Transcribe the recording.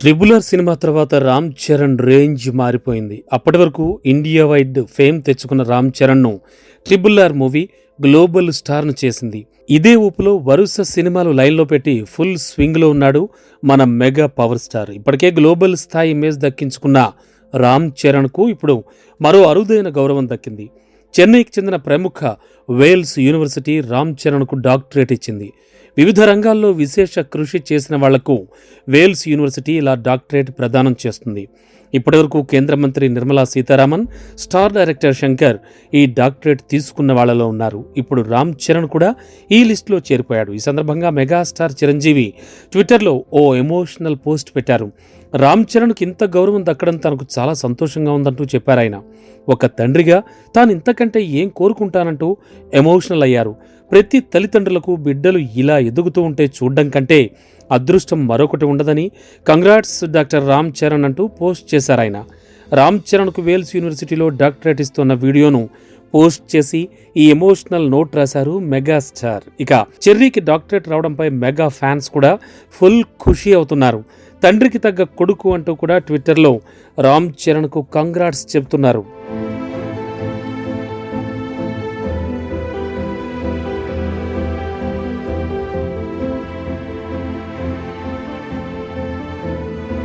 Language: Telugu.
ట్రిబులర్ సినిమా తర్వాత రామ్ చరణ్ రేంజ్ మారిపోయింది. అప్పటి వరకు ఇండియా వైడ్ ఫేమ్ తెచ్చుకున్న రామ్ చరణ్ను ట్రిబుల్ ఆర్ మూవీ గ్లోబల్ స్టార్ను చేసింది. ఇదే ఊపులో వరుస సినిమాలు లైన్లో పెట్టి ఫుల్ స్వింగ్లో ఉన్నాడు మన మెగా పవర్ స్టార్. ఇప్పటికే గ్లోబల్ స్థాయి ఇమేజ్ దక్కించుకున్న రామ్ చరణ్కు ఇప్పుడు మరో అరుదైన గౌరవం దక్కింది. చెన్నైకి చెందిన ప్రముఖ వేల్స్ యూనివర్సిటీ రామ్ చరణ్కు డాక్టరేట్ ఇచ్చింది. వివిధ రంగాల్లో విశేష కృషి చేసిన వాళ్ళకు వేల్స్ యూనివర్సిటీ ఇలా డాక్టరేట్ ప్రదానం చేస్తుంది. ఇప్పటివరకు కేంద్ర మంత్రి నిర్మలా సీతారామన్ స్టార్ డైరెక్టర్ శంకర్ ఈ డాక్టరేట్ తీసుకున్న వాళ్ళలో ఉన్నారు. ఇప్పుడు రామ్ చరణ్ కూడా ఈ లిస్టులో చేరిపోయాడు. ఈ సందర్భంగా మెగాస్టార్ చిరంజీవి ట్విట్టర్లో ఓ ఎమోషనల్ పోస్ట్ పెట్టారు. రామ్ చరణ్కి ఇంత గౌరవం దక్కడం తనకు చాలా సంతోషంగా ఉందంటూ చెప్పారు ఆయన. ఒక తండ్రిగా తాను ఇంతకంటే ఏం కోరుకుంటానంటూ ఎమోషనల్ అయ్యారు. ప్రతి తల్లిదండ్రులకు బిడ్డలు ఇలా ఎదుగుతూ ఉంటే చూడడం కంటే అదృష్టం మరొకటి ఉండదని కంగ్రాట్స్ డాక్టర్ రామ్ చరణ్ అంటూ పోస్ట్ చేశారు ఆయన. రామ్ చరణ్కు వేల్స్ యూనివర్సిటీలో డాక్టరేట్ ఇస్తున్న వీడియోను పోస్ట్ చేసి ఈ ఎమోషనల్ నోట్ రాశారు మెగా స్టార్ ఇక చెర్రీకి డాక్టరేట్ రావడంపై మెగా ఫ్యాన్స్ కూడా ఫుల్ ఖుషి అవుతున్నారు. తండ్రికి తగ్గ కొడుకు అంటూ కూడా ట్విట్టర్లో రామ్ చరణ్కు కంగ్రాట్స్ చెబుతున్నారు.